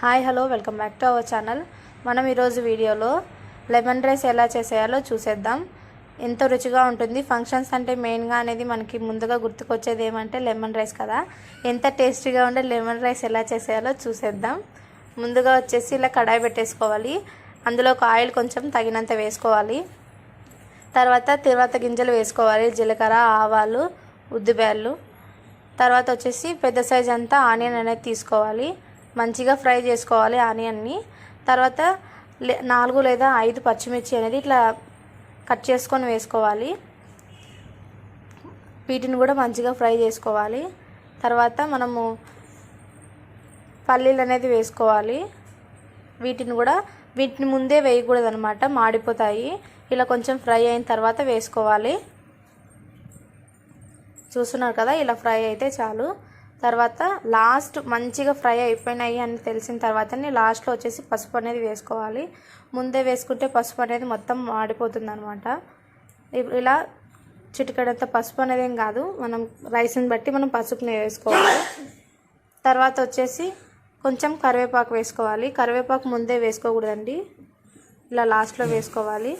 Hi hello welcome back to our channel. మనం ఈరోజు వీడియోలో లెమన్ రైస్ ఎలా చేసేయాలో చూసేద్దాం. ఎంతో రుచిగా ఉంటుంది. ఫంక్షన్స్ అంటే మెయిన్గా అనేది మనకి ముందుగా గుర్తుకొచ్చేది ఏమంటే లెమన్ రైస్ కదా. ఎంత టేస్టీగా ఉండే లెమన్ రైస్ ఎలా చేసేయాలో చూసేద్దాం. ముందుగా వచ్చేసి ఇలా కడాయి పెట్టేసుకోవాలి. అందులో ఒక ఆయిల్ కొంచెం తగినంత వేసుకోవాలి. తర్వాత తిరువాత గింజలు వేసుకోవాలి. జీలకర్ర ఆవాలు ఉద్దిబేళ్ళు తర్వాత వచ్చేసి పెద్ద సైజ్ అంతా ఆనియన్ అనేది తీసుకోవాలి. మంచిగా ఫ్రై చేసుకోవాలి ఆనియన్ని. తర్వాత లే- నాలుగు లేదా ఐదు పచ్చిమిర్చి అనేది ఇట్లా కట్ చేసుకొని వేసుకోవాలి. వీటిని కూడా మంచిగా ఫ్రై చేసుకోవాలి. తర్వాత మనము పల్లీలు అనేది వేసుకోవాలి. వీటిని కూడా వీటిని ముందే వేయకూడదు అనమాట మాడిపోతాయి. ఇలా కొంచెం ఫ్రై అయిన తర్వాత వేసుకోవాలి. చూస్తున్నారు కదా ఇలా ఫ్రై అయితే చాలు. తర్వాత లాస్ట్ మంచిగా ఫ్రై అయిపోయినాయి అని తెలిసిన తర్వాతనే లాస్ట్లో వచ్చేసి పసుపు అనేది వేసుకోవాలి. ముందే వేసుకుంటే పసుపు అనేది మొత్తం మాడిపోతుంది అనమాట ఇలా చిటికడంత పసుపు అనేది ఏం కాదు. మనం రైస్ని బట్టి మనం పసుపుని వేసుకోవాలి. తర్వాత వచ్చేసి కొంచెం కరివేపాకు వేసుకోవాలి. కరివేపాకు ముందే వేసుకోకూడదండి. ఇలా లాస్ట్లో వేసుకోవాలి.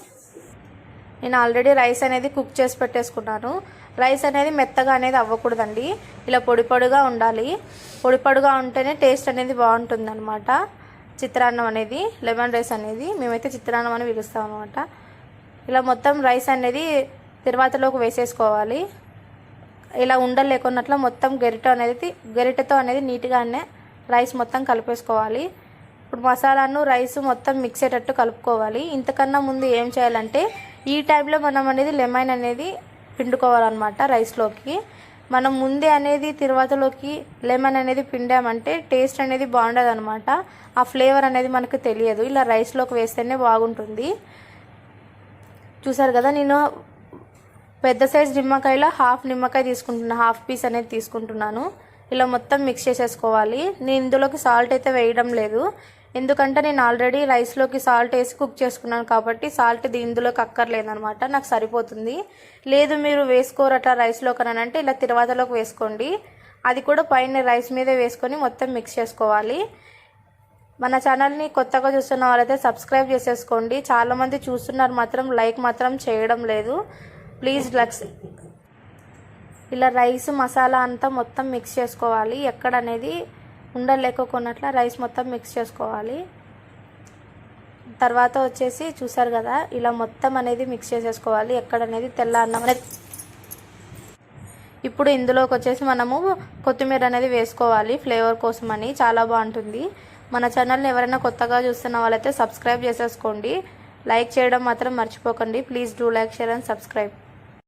నేను ఆల్రెడీ రైస్ అనేది కుక్ చేసి పెట్టేసుకున్నాను. రైస్ అనేది మెత్తగా అనేది అవ్వకూడదండి. ఇలా పొడి పొడిగా ఉండాలి. పొడి పొడిగా ఉంటేనే టేస్ట్ అనేది బాగుంటుంది అనమాట చిత్రాన్నం అనేది లెమన్ రైస్ అనేది మేమైతే చిత్రాన్నం అని పిలుస్తాం అనమాట ఇలా మొత్తం రైస్ అనేది తర్వాతలోకి వేసేసుకోవాలి. ఇలా ఉండలు లేకున్నట్లు మొత్తం గరిట అనేది గరిటెతో అనేది నీట్గానే రైస్ మొత్తం కలిపేసుకోవాలి. ఇప్పుడు మసాలాను రైస్ మొత్తం మిక్స్ అయ్యేటట్టు కలుపుకోవాలి. ఇంతకన్నా ముందు ఏం చేయాలంటే ఈ టైంలో మనం అనేది లెమన్ అనేది పిండుకోవాలన్నమాట రైస్లోకి మనం ముందే అనేది తిరువాతలోకి లెమన్ అనేది పిండామంటే టేస్ట్ అనేది బాగుండదు అనమాట ఆ ఫ్లేవర్ అనేది మనకు తెలియదు. ఇలా రైస్లోకి వేస్తేనే బాగుంటుంది. చూసారు కదా నేను పెద్ద సైజ్ నిమ్మకాయలో హాఫ్ నిమ్మకాయ తీసుకుంటున్నాను హాఫ్ పీస్ అనేది తీసుకుంటున్నాను. ఇలా మొత్తం మిక్స్ చేసేసుకోవాలి. నేను ఇందులోకి సాల్ట్ అయితే వేయడం లేదు. ఎందుకంటే నేను ఆల్రెడీ రైస్లోకి సాల్ట్ వేసి కుక్ చేసుకున్నాను కాబట్టి సాల్ట్ ఇది ఇందులోకి అక్కర్లేదనమాట నాకు సరిపోతుంది. లేదు మీరు వేసుకోరు రైస్లోకి అని అంటే ఇలా తిరువాతలోకి వేసుకోండి. అది కూడా పైన రైస్ మీదే వేసుకొని మొత్తం మిక్స్ చేసుకోవాలి. మన ఛానల్ని కొత్తగా చూస్తున్న వాళ్ళైతే సబ్స్క్రైబ్ చేసేసుకోండి. చాలామంది చూస్తున్నారు మాత్రం లైక్ మాత్రం చేయడం లేదు. ప్లీజ్ లక్స్ ఇలా రైస్ మసాలా అంతా మొత్తం మిక్స్ చేసుకోవాలి. ఎక్కడ అనేది ఉండలేకోకున్నట్ల రైస్ మొత్తం మిక్స్ చేసుకోవాలి. తర్వాత వచ్చేసి చూసారు కదా ఇలా మొత్తం అనేది మిక్స్ చేసేసుకోవాలి. ఎక్కడ అనేది తెల్ల అన్నం అనేది ఇప్పుడు ఇందులోకి వచ్చేసి మనము కొత్తిమీర అనేది వేసుకోవాలి ఫ్లేవర్ కోసం అని చాలా బాగుంటుంది. మన ఛానల్ని ఎవరైనా కొత్తగా చూస్తున్న వాళ్ళైతే సబ్స్క్రైబ్ చేసేసుకోండి. లైక్ చేయడం మాత్రం మర్చిపోకండి. Please do like share and subscribe.